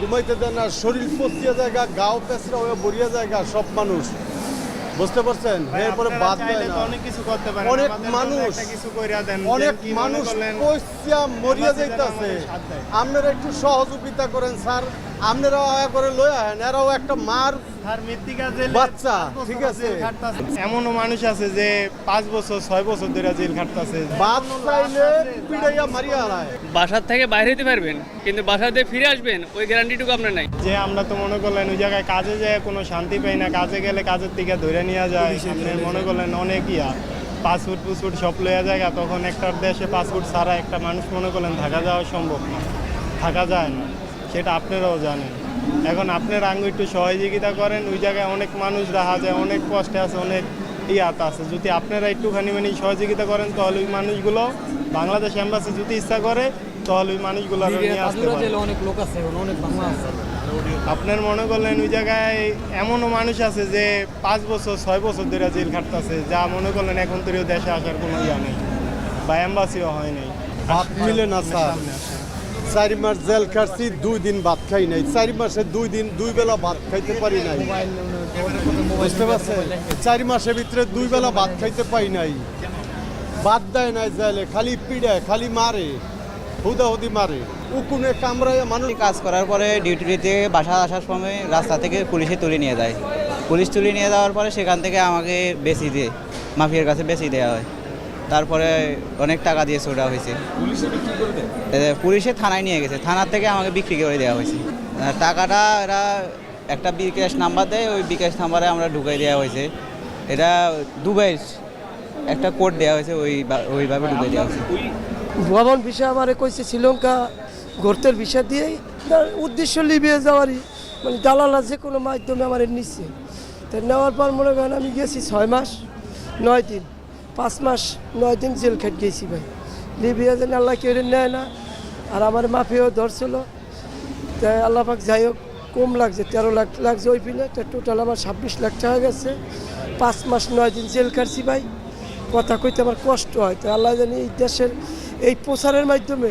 ঘুমাইতে দেয় না শরীর পচিয়া জায়গা গাও পেঁচড়া হয়ে বড়িয়া জায়গা সব মানুষ। বুঝতে পারছেন? এরপরে বাদ দেয় না। অনেক কিছু করতে পারেন। অনেক মানুষ কিছু কইরা দেন অনেক মনে মানুষ পচিয়া পয়সা মরিয়া যাইতাছে। আপনারা একটু সহযোগিতা করেন স্যার। আপনারা করে লই আহেন এরাও একটা মার বাচ্চা, ঠিক আছে। এমনও মানুষ আছে যে পাঁচ বছর ছয় বছর ধরে জেল খাটতেছে। বাদ চাইলে পিড়াইয়া মারিয়া হারায়। বাসার থেকে বাইরে হতে পারবেন কিন্তু বাসা দিয়ে ফিরে আসবেন ওই গ্যারান্টিটুকু আপনার নাই। যে আমরা তো মনে করলেন ওই জায়গায় কাজে যায় কোনো শান্তি পাই না কাজে গেলে কাজের দিকে ধরে নিয়ে যায়। আপনি মনে করলেন অনেক ইয়া পাসপোর্ট ফুসপোর্ট সব লইয়া জায়গা তখন একটা দেশে পাসপোর্ট ছাড়া একটা মানুষ মনে করলেন থাকা যাওয়া সম্ভব না। থাকা যায় না। সেটা আপনারাও জানেন। এখন আপনার আঙ্গু একটু সহযোগিতা করেন ওই জায়গায় অনেক মানুষ দেখা যায় অনেক কষ্টে আছে অনেক ইয়াত আছে। যদি আপনারা একটুখানি মানে সহযোগিতা করেন তাহলে ওই মানুষগুলো বাংলাদেশ এম্বাসি যদি ইচ্ছা করে তাহলে ওই মানুষগুলো নিয়ে আসতে পারে। অনেক লোক আছে অনেক বাংলা আছে। আপনার মনে করলেন ওই জায়গায় এমনও মানুষ আছে যে পাঁচ বছর ছয় বছর ধরে জেল খাটতেছে যা মনে করলেন এখন তোরও দেশে আসার কোনো ইয়া নেই বা এম্বাসিও হয় নাই। মিলে না স্যার? চারি মাস জেল খাটছি, দুই দিন ভাত খাই নাই। চারি মাসে দুই দিন, দুই বেলা ভাত খাইতে পারি নাই। বুঝতে পারছেন? চারি মাসের ভিতরে দুই বেলা ভাত খাইতে পাই নাই। বাদ দেয় নাই জেলে, খালি পিড়ে, খালি মারে হুদাহুদি মারে। উকুনে কামড়ায় মানুষ কাজ করার পরে ডিউটিতে বাসা আসার সময় রাস্তা থেকে পুলিশে তুলে নিয়ে যায়। পুলিশ তুলে নিয়ে যাওয়ার পরে সেখান থেকে আমাকে বেশি দিয়ে, মাফিয়ার কাছে বেশি দেওয়া হয়। তারপরে অনেক টাকা দিয়ে ছোটা হয়েছে। পুলিশে থানায় নিয়ে গেছে। থানার থেকে আমাকে বিক্রি করে দেওয়া হয়েছে। টাকাটা এরা একটা বিকাশ নাম্বার দেয় ওই বিকাশ নাম্বারে আমরা ঢুকাই দেওয়া হয়েছে। এটা দুবাই একটা কোড দেওয়া হয়েছে ওই ওইভাবে ঢুকাই দেওয়া হয়েছে। ভ্রমণ ভিসা আমার কইছে শ্রীলঙ্কা ঘুরতের ভিসা দিয়েই তার উদ্দেশ্য লিবিয়ে যাওয়ারই। মানে দালালা যে কোনো মাধ্যমে আমার নিচ্ছে তো নেওয়ার পর মনে করেন আমি গেছি ছয় মাস নয় দিন। পাঁচ মাস, নয় দিন জেল খেট গেছি ভাই। লিবিয়া যেন আল্লাহ কেউ নেয় না, আর আমার মাফিও ধরছিল। তাই আল্লাহ পাক যাই হোক, কম লাগছে, তেরো লাখ লাগছে ওই পিনে। তো টোটাল আমার ছাব্বিশ লাখ টাকা গেছে। পাঁচ মাস, নয় দিন জেল কাটছি ভাই। কথা কইতে আমার কষ্ট হয়। তো আল্লাহ জানি এই দেশের এই প্রচারের মাধ্যমে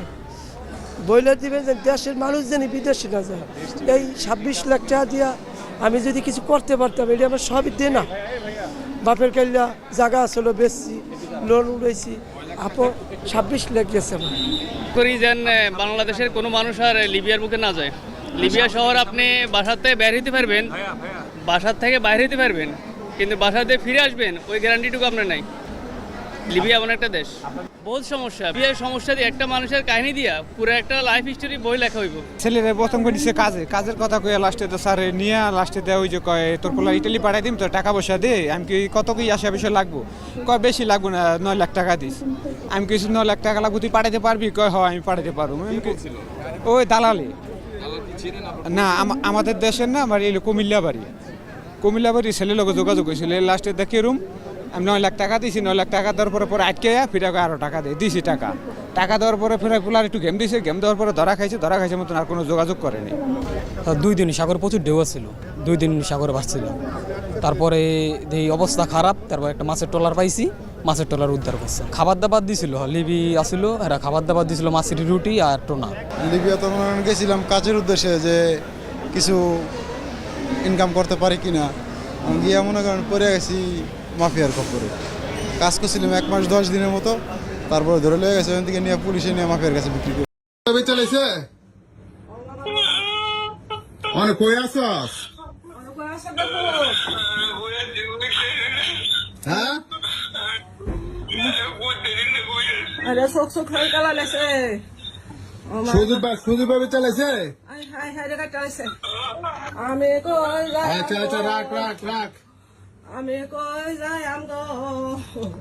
বইলে দিবেন যে দেশের মানুষ জানি বিদেশে না যায়। এই ছাব্বিশ লাখ টাকা দিয়া আমি যদি কিছু করতে পারতাম, এটা আমার সবই দে না বাপের কাল্লা জায়গা আসলো বেচছি, লোন উড়েছি আপো ছাব্বিশ লাখ গেছে করি যেন বাংলাদেশের কোনো মানুষ আর লিবিয়ার বুকে না যায়। লিবিয়া শহর আপনি বাসার থেকে বের হইতে পারবেন, বাসার থেকে বাইরে হইতে পারবেন, কিন্তু বাসা দিয়ে ফিরে আসবেন, ওই গ্যারান্টিটুকু আপনার নাই। লিবিয়া এমন একটা দেশ। বহুত সমস্যা। লিবিয়ার সমস্যা দিয়ে একটা মানুষের কাহিনী দিয়া পুরো একটা লাইফ হিস্টোরি বই লেখা হইব। ছেলেরা প্রথম করে দিছে কাজে। কাজের কথা কয়ে লাস্টে তো স্যার নিয়ে লাস্টে দেয় ওই যে কয়, তোর পোলা ইটালি পাঠাই দিম তো টাকা পয়সা দে। আমি কি কত কি আসা বিষয় লাগবো? কয়, বেশি লাগবো না, নয় লাখ টাকা দিস। আমি কিছু নয় লাখ টাকা লাগবো, তুই পাঠাতে পারবি? কয়, হয়, আমি পাঠাতে পারব। ওই দালালি। না, আম- আমাদের দেশের না, আমার এই কুমিল্লা বাড়ি। কুমিল্লা বাড়ি ছেলে লোক যোগাযোগ হয়েছিল লাস্টে দেখে রুম আমি নয় লাখ টাকা দিছি নয় লাখ টাকা দেওয়ার পরে পরে আটকে ফিরে আরও টাকা দিয়ে দিছি টাকা। টাকা দেওয়ার পরে ফিরে ফুলার একটু গেম দিয়েছে গেম দেওয়ার পরে ধরা খাইছে ধরা খাইছে মতন আর কোনো যোগাযোগ করেনি তা দুই দিন সাগর প্রচুর ঢেউ ছিল দুই দিন সাগরে ভাসছিল। তারপরে এই অবস্থা খারাপ তারপর একটা মাছের ট্রলার পাইছি মাছের ট্রলার উদ্ধার করছে। খাবার দাবার দিছিল লিবি আসিল এরা খাবার দাবার দিছিল মাছের রুটি আর টোনা লিবিয়া তো মনে গেছিলাম কাজের উদ্দেশ্যে যে কিছু ইনকাম করতে পারি কিনা। আমি গিয়ে মনে করেন পড়ে গেছি মাফিয়ার খপ্পরে। কাজ করছিলাম এক মাস দশ দিনের মতো তারপরে ধরে লেগে গেছে ওখান থেকে নিয়ে পুলিশে নিয়ে মাফিয়ার কাছে বিক্রি করে। কবে চালাইছে অনেক কই আছস হ্যাঁ? আরে হয়ে গেল লেছে বা ভাবে চালাইছে? আমি কই রাখ রাখ রাখ। আমি কই যাই আমগো?